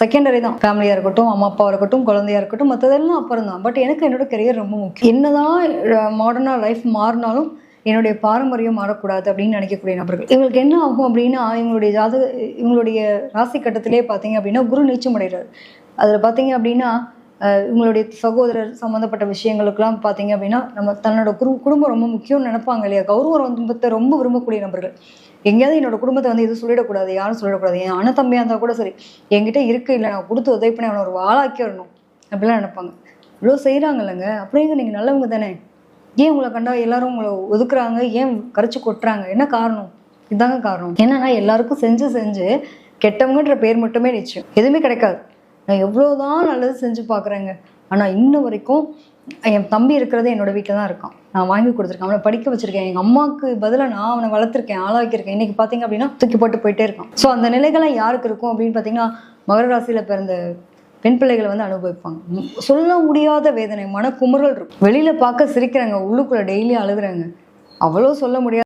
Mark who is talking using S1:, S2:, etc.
S1: Secondary தான். ஃபேமிலியாக இருக்கட்டும் அம்மா அப்பாவாக இருக்கட்டும் குழந்தையா இருக்கட்டும் மற்றதெல்லாம் அப்புறம் தான். பட் எனக்கு என்னோட கெரியர் ரொம்ப முக்கியம். என்னதான் மாடர்னாக லைஃப் மாறினாலும் என்னுடைய பாரம்பரியம் மாறக்கூடாது அப்படின்னு நினைக்கக்கூடிய நபர்கள். இவங்களுக்கு என்ன ஆகும் அப்படின்னா இவங்களுடைய ஜாதக இவங்களுடைய ராசி கட்டத்திலே பார்த்தீங்க அப்படின்னா குரு நீச்சம் அடைகிறார் அதில் பார்த்தீங்க அப்படின்னா உங்களுடைய இவங்களுடைய சகோதரர் சம்மந்தப்பட்ட விஷயங்களுக்கெல்லாம் பார்த்தீங்க அப்படின்னா நம்ம தன்னோட குரு குடும்பம் ரொம்ப முக்கியம்னு நினைப்பாங்க இல்லையா? கௌரவ குடும்பத்தை ரொம்ப விரும்பக்கூடிய நபர்கள். எங்கேயாவது என்னோட குடும்பத்தை வந்து எதுவும் சொல்லிடக்கூடாது யாரும் சொல்லிடக்கூடாது என் அண்ணன் தம்பியாக இருந்தால் கூட சரி என்கிட்ட இருக்கு இல்லை நான் கொடுத்து உதவி பண்ணி அவனை ஒரு வாழாக்கி வரணும் அப்படிலாம் நினைப்பாங்க. இவ்வளோ செய்கிறாங்கல்லங்க அப்படிங்க நீங்கள் நல்லவங்க தானே? ஏன் உங்களை கண்டா எல்லாரும் உங்களை ஒதுக்குறாங்க? ஏன் கரைச்சி கொட்டுறாங்க? என்ன காரணம்? இதாங்க காரணம். என்னன்னா எல்லாருக்கும் செஞ்சு செஞ்சு கெட்டவங்கன்ற பேர் மட்டுமே நிச்சயம். எதுவுமே கிடைக்காது. நான் எவ்வளோதான் நல்லது செஞ்சு பார்க்குறேங்க. ஆனால் இன்ன வரைக்கும் என் தம்பி இருக்கிறது என்னோட வீட்டில் தான் இருக்கான். நான் வாங்கி கொடுத்துருக்கேன். அவனை படிக்க வச்சிருக்கேன். எங்கள் அம்மாவுக்கு பதிலாக நான் அவனை வளர்த்துருக்கேன் ஆளாக்கியிருக்கேன். இன்னைக்கு பார்த்தீங்க அப்படின்னா தூக்கி போட்டு போயிட்டே இருக்கான். ஸோ அந்த நிலைகள்லாம் யாருக்கு இருக்கும் அப்படின்னு பார்த்தீங்கன்னா மகர ராசியில் பிறந்த பெண் பிள்ளைகளை வந்து அனுபவிப்பாங்க. சொல்ல முடியாத வேதனை மனக்குமுறல் இருக்கும். வெளியில் பார்க்க சிரிக்கிறாங்க உள்ளுக்குள்ளே டெய்லி அழுகுறாங்க. அவ்வளோ சொல்ல முடியாது